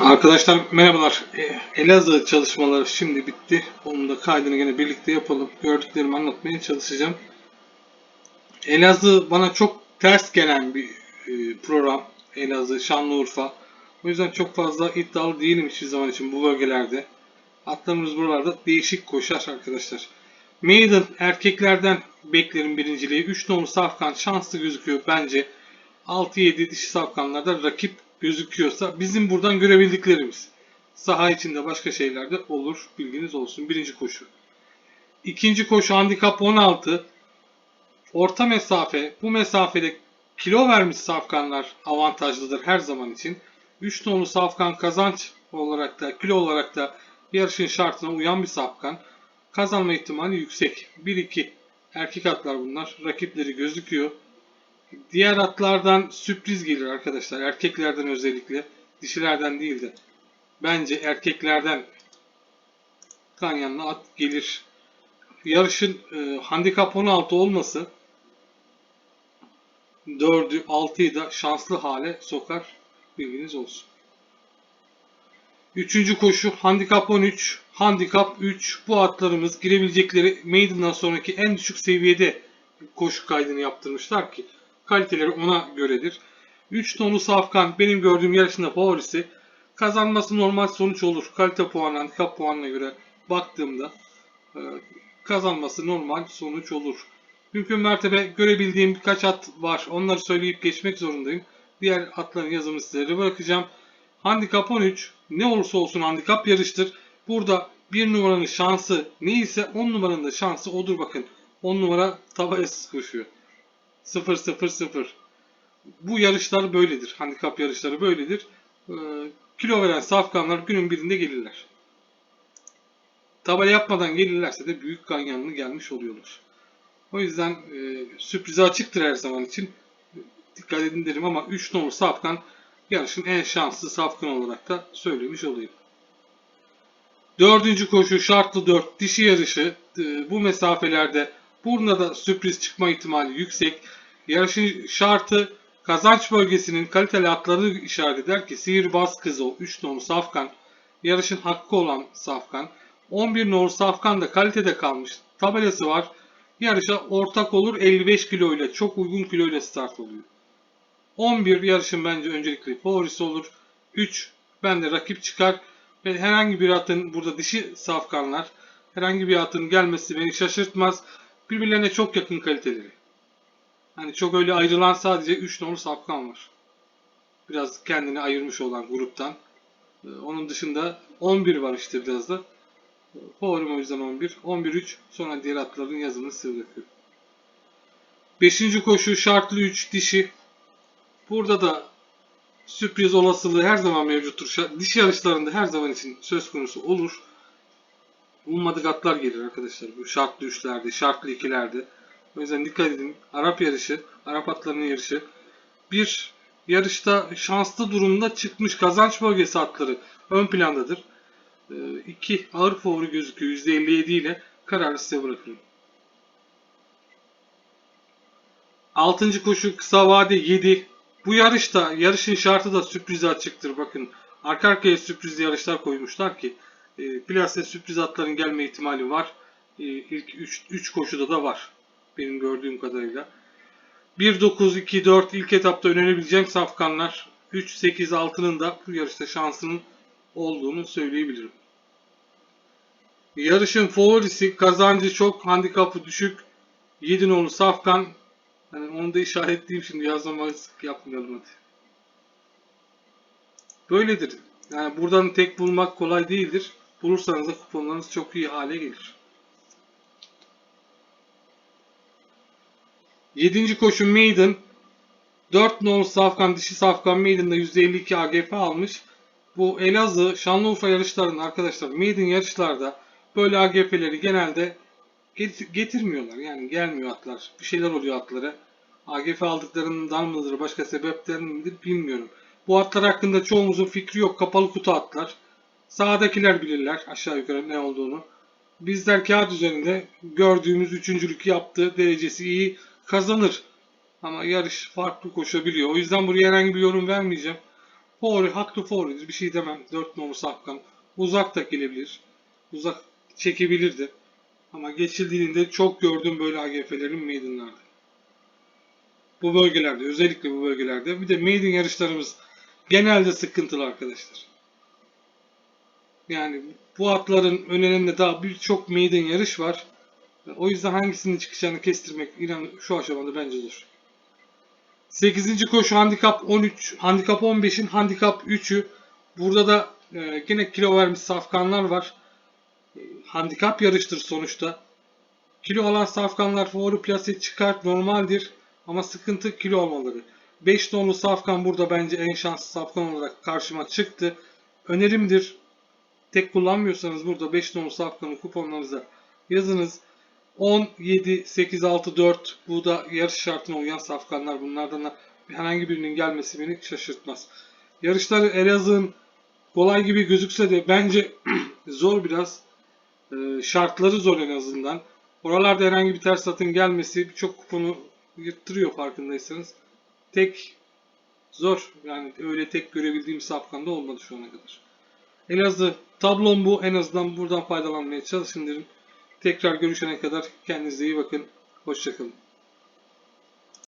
Arkadaşlar merhabalar. E, Elazığ çalışmaları şimdi bitti. Onun da kaydını yine birlikte yapalım. Gördüklerimi anlatmaya çalışacağım. Elazığ bana çok ters gelen bir e, program. Elazığ, Şanlıurfa. O yüzden çok fazla iddialı değilim hiçbir zaman için bu bölgelerde. Atlarımız buralarda değişik koşar arkadaşlar. Maiden erkeklerden beklerim birinciliği. 3 nolu Safkan şanslı gözüküyor bence. 6-7 dişi safkanlarda rakip gözüküyorsa bizim buradan görebildiklerimiz. Saha içinde başka şeyler de olur. Bilginiz olsun. Birinci koşu. İkinci koşu handikap 16. Orta mesafe. Bu mesafede kilo vermiş safkanlar avantajlıdır her zaman için. 3 nolu safkan kazanç olarak da kilo olarak da yarışın şartına uyan bir safkan. Kazanma ihtimali yüksek. 1-2 erkek atlar bunlar. Rakipleri gözüküyor. Diğer atlardan sürpriz gelir arkadaşlar. Erkeklerden özellikle. Dişilerden değil de. Bence erkeklerden Ganyan'la at gelir. Yarışın e, handikap 16 olması 4'ü 6'yı da şanslı hale sokar. Bilginiz olsun. Üçüncü koşu handikap 13. Handikap 3. Bu atlarımız girebilecekleri Maiden'dan sonraki en düşük seviyede koşu kaydını yaptırmışlar ki kaliteleri ona göredir. 3 tonu Safkan benim gördüğüm yarışında favorisi. Kazanması normal sonuç olur. Kalite puanı, handikap puanına göre baktığımda e, kazanması normal sonuç olur. Mümkün mertebe görebildiğim birkaç at var. Onları söyleyip geçmek zorundayım. Diğer atların yazımını sizlere bırakacağım. Handikap 13. Ne olursa olsun handikap yarıştır. Burada bir numaranın şansı neyse 10 numaranın da şansı odur bakın. 10 numara tavaya koşuyor. 0 0 0. Bu yarışlar böyledir. Handikap yarışları böyledir. Ee, kilo veren safkanlar günün birinde gelirler. Tabela yapmadan gelirlerse de büyük ganyanlı gelmiş oluyorlar. O yüzden e, sürprize açıktır her zaman için. Dikkat edin derim ama 3 numaralı safkan yarışın en şanslı safkan olarak da söylemiş olayım. Dördüncü koşu şartlı 4 dişi yarışı. E, bu mesafelerde Burada sürpriz çıkma ihtimali yüksek. Yarışın şartı kazanç bölgesinin kaliteli atlarını işaret eder ki Sihirbaz Kızıl 3 nolu Safkan yarışın hakkı olan Safkan 11 nolu Safkan da kalitede kalmış tabelası var. Yarışa ortak olur 55 kilo ile çok uygun kilo ile start oluyor. 11 yarışın bence öncelikli favorisi olur. 3 bende rakip çıkar ve herhangi bir atın burada dişi safkanlar herhangi bir atın gelmesi beni şaşırtmaz birbirlerine çok yakın kaliteleri. Hani çok öyle ayrılan sadece 3 nolu safkan var. Biraz kendini ayırmış olan gruptan. Ee, onun dışında 11 var işte biraz da. Favorim o yüzden 11. 11-3 sonra diğer atların yazımını size bırakıyorum. 5. koşu şartlı 3 dişi. Burada da sürpriz olasılığı her zaman mevcuttur. Dişi yarışlarında her zaman için söz konusu olur ummadık atlar gelir arkadaşlar. Bu şartlı üçlerde, şartlı ikilerde. O yüzden dikkat edin. Arap yarışı, Arap atlarının yarışı. Bir yarışta şanslı durumda çıkmış kazanç bölgesi atları ön plandadır. E, ağır favori gözüküyor %57 ile kararı size bırakıyorum. Altıncı koşu kısa vade 7. Bu yarışta yarışın şartı da sürprize açıktır. Bakın arka arkaya sürpriz yarışlar koymuşlar ki e, plase sürpriz atların gelme ihtimali var. E, ilk 3 koşuda da var. Benim gördüğüm kadarıyla. 1-9-2-4 ilk etapta önerebileceğim safkanlar 3-8-6'nın da bu yarışta şansının olduğunu söyleyebilirim. Yarışın favorisi kazancı çok, handikapı düşük. 7 nolu safkan. Hani onu da işaretleyeyim şimdi yazmamazlık yapmayalım hadi. Böyledir. Yani buradan tek bulmak kolay değildir. Bulursanız da kuponlarınız çok iyi hale gelir. 7. koşu Maiden. 4 nol safkan dişi safkan Maiden'da %52 AGF almış. Bu Elazığ Şanlıurfa yarışlarında arkadaşlar Maiden yarışlarda böyle AGF'leri genelde getirmiyorlar. Yani gelmiyor atlar. Bir şeyler oluyor atlara. AGF aldıklarından mıdır başka sebepten midir bilmiyorum. Bu atlar hakkında çoğumuzun fikri yok. Kapalı kutu atlar. Sağdakiler bilirler aşağı yukarı ne olduğunu. Bizler kağıt üzerinde gördüğümüz üçüncülük yaptığı derecesi iyi kazanır. Ama yarış farklı koşabiliyor. O yüzden buraya herhangi bir yorum vermeyeceğim. Favori, haklı favoridir. Bir şey demem. 4 numaralı safkan. Uzak da gelebilir. Uzak çekebilirdi. Ama geçildiğinde çok gördüm böyle AGF'lerin maidenlarda. Bu bölgelerde, özellikle bu bölgelerde. Bir de maiden yarışlarımız genelde sıkıntılı arkadaşlar. Yani bu atların önlerinde daha birçok maiden yarış var. O yüzden hangisinin çıkacağını kestirmek inan şu aşamada bence zor. 8. koşu handikap 13, handikap 15'in handikap 3'ü. Burada da e, yine kilo vermiş safkanlar var. E, handikap yarıştır sonuçta. Kilo alan safkanlar favori plase çıkart normaldir. Ama sıkıntı kilo almaları. 5 tonlu safkan burada bence en şanslı safkan olarak karşıma çıktı. Önerimdir. Tek kullanmıyorsanız burada 5 tonlu safkanı kuponlarınıza yazınız. 10, 7, 8, 6, 4 bu da yarış şartına uyan safkanlar. Bunlardan da herhangi birinin gelmesi beni şaşırtmaz. Yarışları Elazığ'ın kolay gibi gözükse de bence zor biraz. Ee, şartları zor en azından. Oralarda herhangi bir ters atın gelmesi birçok kuponu yırttırıyor farkındaysanız. Tek zor. Yani öyle tek görebildiğim safkan da olmadı şu ana kadar. Elazığ tablom bu. En azından buradan faydalanmaya çalışın derim. Tekrar görüşene kadar kendinize iyi bakın. Hoşçakalın.